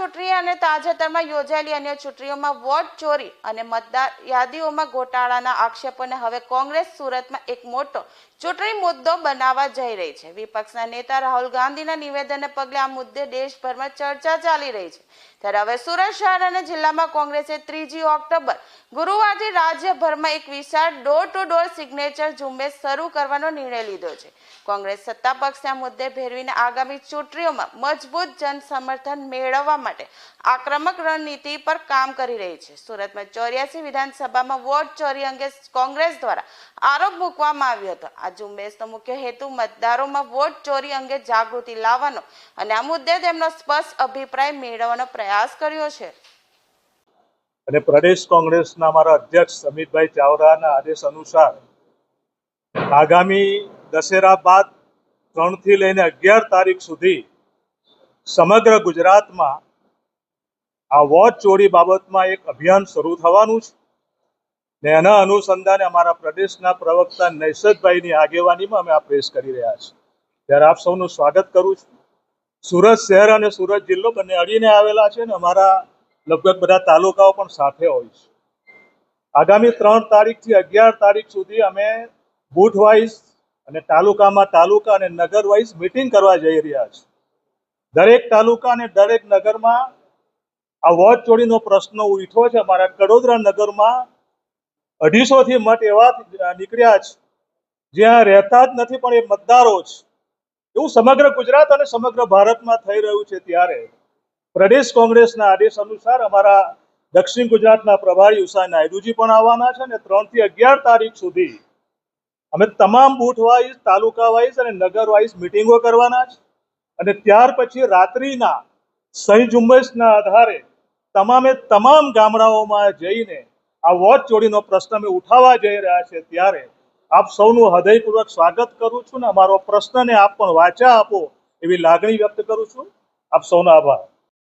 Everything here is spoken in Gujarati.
યોજાયેલી અન્ય ચૂંટણીઓમાં વોટ ચોરી અને મતદાર યાદીઓમાં ગોટાળાના આક્ષેપોને હવે કોંગ્રેસ સુરતમાં એક મોટો ચૂંટણી મુદ્દો બનાવવા જઈ રહી છે. વિપક્ષના નેતા રાહુલ ગાંધીના નિવેદનને પગલે આ મુદ્દે દેશભરમાં ચર્ચા ચાલી રહી છે. ત્યારે હવે સુરત શહેર અને જિલ્લામાં કોંગ્રેસે ત્રીજી ઓક્ટોબર ગુરુવારથી રાજ્યભરમાં એક વિશાળ ડોર ટુ ડોર સિગ્નેચર ઝુંબેશ શરૂ કરવાનો નિર્ણય લીધો છે. કોંગ્રેસ સત્તા પક્ષના મુદ્દે ભેરવીને આગામી ચૂંટણીઓમાં મજબૂત જન સમર્થન મેળવવા માટે આક્રમક રણનીતિ પર કામ કરી રહી છે. સુરતમાં ચોર્યાસી વિધાનસભામાં વોટ ચોરી અંગે કોંગ્રેસ દ્વારા આરોપ મૂકવામાં આવ્યો હતો. આ ઝુંબેશનો મુખ્ય હેતુ મતદારોમાં વોટ ચોરી અંગે જાગૃતિ લાવવાનો અને આ મુદ્દે તેમનો સ્પષ્ટ અભિપ્રાય મેળવવાનો પ્રયાસ કર્યો છે? અને પ્રદેશ કોંગ્રેસના અમારા અધ્યક્ષ અમિતભાઈ ચાવડાના આદેશ અનુસાર આગામી દશેરા બાદ ત્રણથી લઈને અગિયાર તારીખ સુધી સમગ્ર ગુજરાતમાં આ વોચ ચોરી બાબતમાં એક અભિયાન શરૂ થવાનું છે. ને એના અનુસંધાને અમારા પ્રદેશના પ્રવક્તા નૈસદભાઈની આગેવાનીમાં અમે આ પ્રેસ કરી રહ્યા છીએ. ત્યારે આપ સૌનું સ્વાગત કરું છું. સુરત શહેર અને સુરત જિલ્લો બંને અડીને આવેલા છે ને અમારા લગભગ બધા તાલુકાઓ પણ સાથે હોય છે. આગામી ત્રણ તારીખથી અગિયાર તારીખ સુધી અમે બૂથ વાઇઝ અને તાલુકામાં તાલુકા અને નગર વાઇઝ મિટિંગ કરવા જઈ રહ્યા છીએ. દરેક તાલુકા અને દરેક નગરમાં આ વોટ ચોરીનો પ્રશ્ન ઉઠ્યો છે. અમારા કડોદરા નગરમાં અઢીસોથી મત એવા નીકળ્યા છે. જ્યાં રહેતા જ નથી પણ એ મતદારો છે. એવું સમગ્ર ગુજરાત અને સમગ્ર ભારતમાં થઈ રહ્યું છે ત્યારે પ્રદેશ કોંગ્રેસના આદેશ અનુસાર અમારા દક્ષિણ ગુજરાતના પ્રભારી ઉષા નાયડુજી પણ આવવાના છે અને ત્રણથી અગિયાર તારીખ સુધી અમે તમામ બૂથ વાઇઝ, તાલુકા વાઇઝ અને નગર વાઇઝ મિટિંગો કરવાના છે. અને ત્યાર પછી રાત્રિના સહી ઝુંબેશના આધારે તમામે તમામ ગામડાઓમાં જઈને આ વોટ ચોરીનો પ્રશ્ન અમે ઉઠાવવા જઈ રહ્યા છે ત્યારે આપ સૌનું હૃદયપૂર્વક સ્વાગત કરું છું ને અમારો પ્રશ્નને આપ પણ વાચા આપો એવી લાગણી વ્યક્ત કરું છું. આપ સૌનો આભાર.